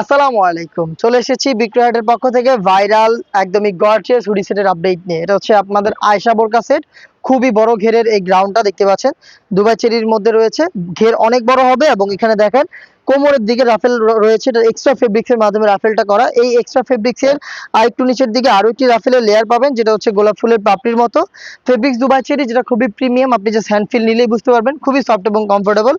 আসসালামু আলাইকুম। চলে এসেছি বিক্রয়হাটের পক্ষ থেকে ভাইরাল, একদমই গর্জিয়াস হুডি সেটের আপডেট নিয়ে। এটা হচ্ছে আপনাদের আয়শা বোরকা সেট খুবই বড় ঘেরের এই গ্রাউন্ডটা দেখতে পাচ্ছেন। দুবাই চেরির মধ্যে রয়েছে। ঘের অনেক বড় হবে এবং এখানে দেখেন কোমরের দিকে রাফেল রয়েছে। এটা এক্সট্রা ফেব্রিক্সের মাধ্যমে রাফেলটা করা। এই এক্সট্রা ফেব্রিক্সের আর একটু নিচের দিকে আরও একটি রাফেলের লেয়ার পাবেন, যেটা হচ্ছে গোলাপ ফুলের পাপড়ির মতো। ফেব্রিক্স দুবাই চেরি যেটা খুবই প্রিমিয়াম আপনি জাস্ট হ্যান্ড ফিল নিলেই বুঝতে পারবেন, খুবই সফট এবং কমফোর্টেবল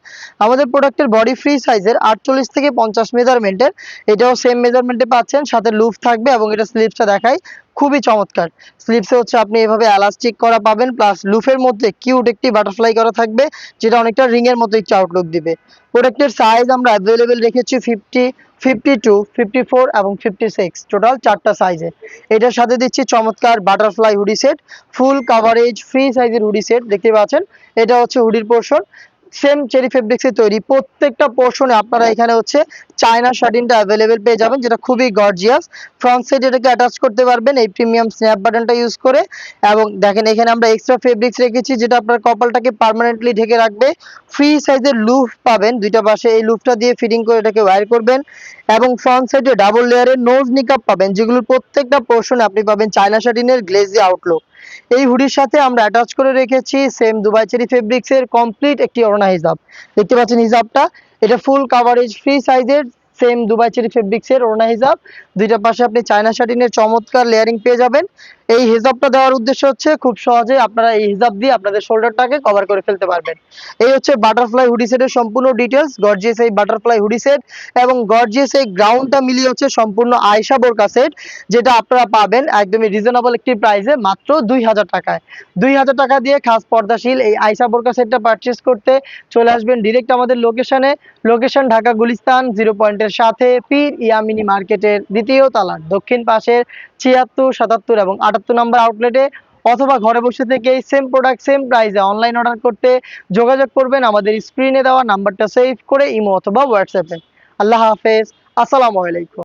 আমাদের প্রোডাক্টের বডি ফ্রি সাইজের আটচল্লিশ থেকে পঞ্চাশ মেজারমেন্টের এটাও সেম মেজারমেন্টে পাচ্ছেন, সাথে লুফ থাকবে এবং এটা স্লিপসটা দেখাই খুবই চমৎকার। স্লিপসে হচ্ছে আপনি এভাবে এলাস্টিক করা পাবেন প্লাস লুফের মধ্যে কিউট একটি বাটারফ্লাই করা থাকবে, যেটা অনেকটা রিং এর মতো একটি আউটলুক দিবে। প্রোডাক্টের সাইজ আমরা অ্যাভেলেবেল রেখেছি fifty fifty two fifty four এবং ফিফটি সিক্স টোটাল চারটা সাইজে এটার সাথে দিচ্ছি চমৎকার butterfly hoodie set full coverage free সাইজের হুডি সেট দেখতে পাচ্ছেন? এটা হচ্ছে হুডির পোর্শন সেম চেরি ফেব্রিক্সে তৈরি। প্রত্যেকটা পোর্শনে আপনারা এখানে হচ্ছে চায়না শার্টিনটা অ্যাভেলেবেল পেয়ে যাবেন, যেটা খুবই গর্জিয়াস ফ্রন্ট সাইড এটাকে অ্যাটাচ করতে পারবেন, এই প্রিমিয়াম স্ন্যাপ বাটনটা ইউজ করে। এবং দেখেন, এখানে আমরা এক্সট্রা ফেব্রিক্স রেখেছি, যেটা আপনার কপালটাকে পার্মানেন্টলি ঢেকে রাখবে। ফ্রি সাইজের লুফ পাবেন, দুইটা পাশে এই লুফটা দিয়ে ফিটিং করে এটাকে ওয়্যার করবেন। এবং ফ্রন্ট সাইডে ডাবল লেয়ারের নোজ নিকাপ পাবেন, যেগুলোর প্রত্যেকটা পোর্শনে আপনি পাবেন চায়না শার্টিনের গ্লেজি আউটলুক এই হুডির সাথে আমরা অ্যাটাচ করে রেখেছি সেম দুবাই চেরি ফেব্রিক্স এর কমপ্লিট একটি ওড়না হিজাব। দেখতে পাচ্ছেন হিজাবটা? এটা ফুল কাভারেজ ফ্রি সাইজের সেম দুবাই চেরি ফেব্রিক্স এর ওড়না হিজাব। দুইটা পাশে আপনি চায়না শাটিনের চমৎকার লেয়ারিং পেয়ে যাবেন। এই হিজাবটা দেওয়ার উদ্দেশ্য হচ্ছে খুব সহজে আপনারা এই হিজাব দিয়ে আপনাদের শোল্ডারটাকে কভার করে ফেলতে পারবেন। এই হচ্ছে বাটারফ্লাই হুডি সেটের সম্পূর্ণ ডিটেলস গর্জিয়াস এই বাটারফ্লাই হুডি সেট এবং গর্জিয়াস এই গ্রাউন্ডটা মিলিয়ে হচ্ছে সম্পূর্ণ আয়শা বোরকা সেট যেটা আপনারা পাবেন একদমই রিজনেবল একটি প্রাইসে মাত্র দুই হাজার টাকায়। দুই হাজার টাকা দিয়ে খাস পর্দাশীল এই আয়শা বোরকা সেটটা পারচেস করতে চলে আসবেন ডিরেক্ট আমাদের লোকেশনে লোকেশন ঢাকা গুলিস্তান জিরো পয়েন্টের সাথে, পীর ইয়ামিনী মার্কেটের দ্বিতীয় তালার দক্ষিণ পাশের ছিয়াত্তর, সাতাত্তর এবং আটাত্তর নম্বর আউটলেটে অথবা ঘরে বসে থেকে সেম প্রোডাক্ট সেম প্রাইসে অনলাইন অর্ডার করতে যোগাযোগ করবেন। আমাদের স্ক্রিনে দেওয়া নাম্বারটা সেভ করে, ইমো অথবা হোয়াটসঅ্যাপে আল্লাহ হাফেজ। আসসালামু আলাইকুম।